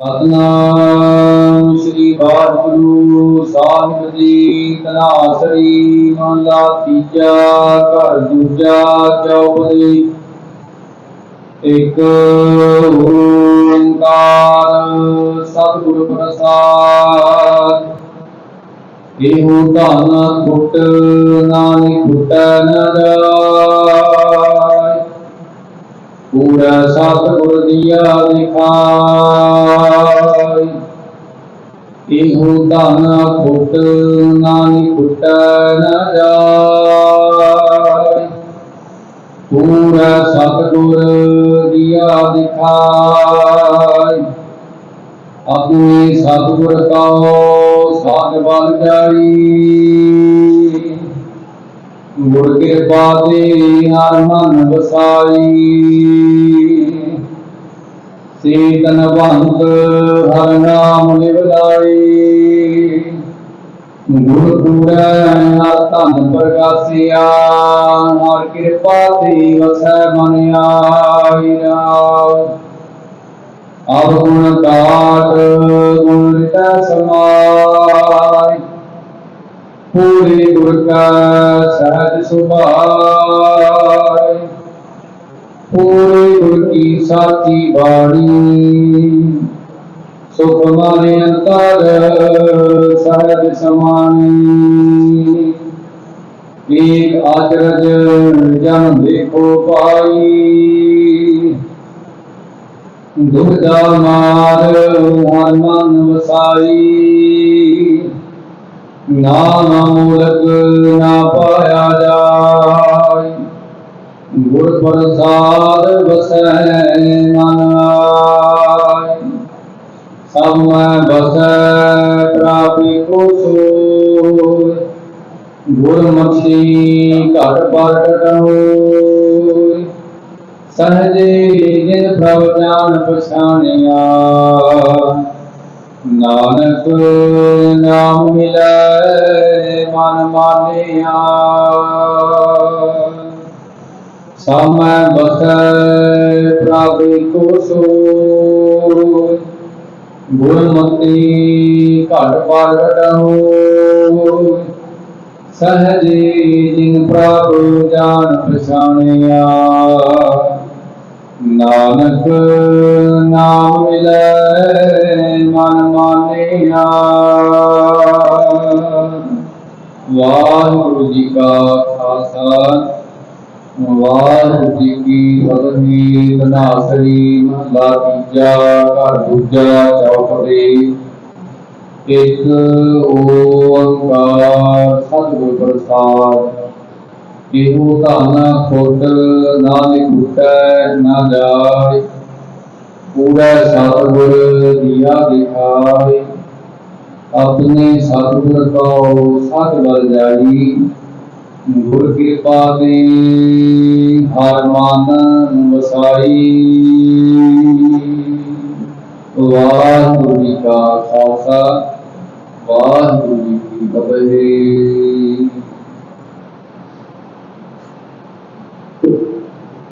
ਸਤਨਾਮ ਸ੍ਰੀ ਵਾਹਿਗੁਰੂ ਸਾਹਿਬ ਜੀ ਤਨਾਸਰੀ ਮਹਲਾ ਤੀਜਾ ਘਰ ਦੂਜਾ ਚੌਪਦੀ ਇੱਕ ਓੰਕਾਰ ਸਤਿਗੁਰ ਪ੍ਰਸਾਦ ਇਹੋ ਧਨ ਟੁੱਟ ਨਾਨਕ ਟੁੱਟੈ ਨ ਪੂਰਾ ਸਤਿਗੁਰ ਦੀਆ ਦਿਖਾਈ ਇਹੋ ਧਨ ਫੁੱਟ ਨਾਨਕ ਫੁੱਟੈ ਨ ਜਾਇ ਪੂਰਾ ਸਤਿਗੁਰ ਦੀਆ ਦਿਖਾਈ ਆਪਣੇ ਸਤਿਗੁਰ ਕਉ ਸਾਧ ਬਲ ਜਾਈ। ਗੁਰ ਕਿਰਪਾ ਤੇ ਹਰ ਮਨ ਵਸਾਈ। ਸੀਤਨ ਬੰਤ ਹਰ ਨਾਮ ਨਿਵਲਾਈ। ਗੁਰ ਪੂਰੈ ਹਰ ਧਨ ਪ੍ਰਗਾਸਿਆ ਹਰ ਕਿਰਪਾ ਤੇ ਵਸੈ ਮਨ ਆਈ ਰਾਮ। ਅਬ ਗੁਣ ਕਾਟ ਗੁਰ ਕਾ ਸਹਜ ਸੁਭਾਈ ਪੂਰੇ ਗੁਰ ਕੀ ਸਾਚੀ ਬਾਣੀ ਸੁਖ ਮਨ ਅੰਤਰ ਸਹਜ ਸਮਾਨੀ ਏਕ ਆਚਰਜ ਜਨ ਦੇਖੋ ਪਾਈ ਦੁਰਗਾ ਮਾਰ ਹਰ ਮਨ ਵਸਾਈ ਨਾਮ ਮੂਲਕ ਨਾ ਪਾਇਆ ਜਾਈ ਗੁਰ ਪ੍ਰਸਾਦ ਵਸੈ ਮਨ ਆਈ ਸਭ ਮੈਂ ਬਸੈ ਪ੍ਰਾਪੀ ਕੋ ਸੋਇ ਗੁਰਮੁਖੀ ਘਟ ਪਰ ਸਹਜੇ ਜਿਨ ਪ੍ਰਭ ਜਾਣ ਪਛਾਣਿਆ। ਨਾਨਕ ਨਾਮ ਮਿਲੈ ਮਨ ਮਾਨਿਆ। ਸਮੈ ਬਸੈ ਪ੍ਰਭ ਕੋ ਸੋਇ ਗੁਰਮਤਿ ਘਟ ਪਰ ਰਟਹੁ ਸਹਜੇ ਜਿਨ ਪ੍ਰਭ ਜਾਣ ਪਛਾਣਿਆ। ਨਾਨਕ ਨਾਮ ਮਿਲੈ ਮਨ ਮਾਨਿਆ। ਵਾਹਿਗੁਰੂ ਜੀ ਕਾ ਖਾਲਸਾ, ਵਾਹਿਗੁਰੂ ਜੀ ਕੀ ਫਤਿਹ। ਤਨਾਸਰੀ ਮਹਲਾ ਤੀਜਾ, ਘਰ ਦੂਜਾ ਚੌਪੜੀ ਇੱਕ ਓੰਕਾਰ ਸਤਿਗੁਰ ਪ੍ਰਸਾਦ। ਇਹੋ ਧਨ ਖੋਟ ਨਾ ਟੁੱਟੈ ਨਾ ਜਾਏ। ਪੂਰਾ ਸਤਿਗੁਰ ਦੀਆ ਦਿਖਾਏ ਆਪਣੇ ਸਤਿਗੁਰ ਕੋ ਸਤ ਬਲ ਜਾਈ। ਗੁਰ ਕਿਰਪਾ ਦੇ ਹਰ ਮਨ ਵਸਾਈ। ਵਾਹਿਗੁਰੂ ਜੀ ਕਾ ਖਾਲਸਾ, ਵਾਹਿਗੁਰੂ ਜੀ ਕੀ ਫਤਿਹ।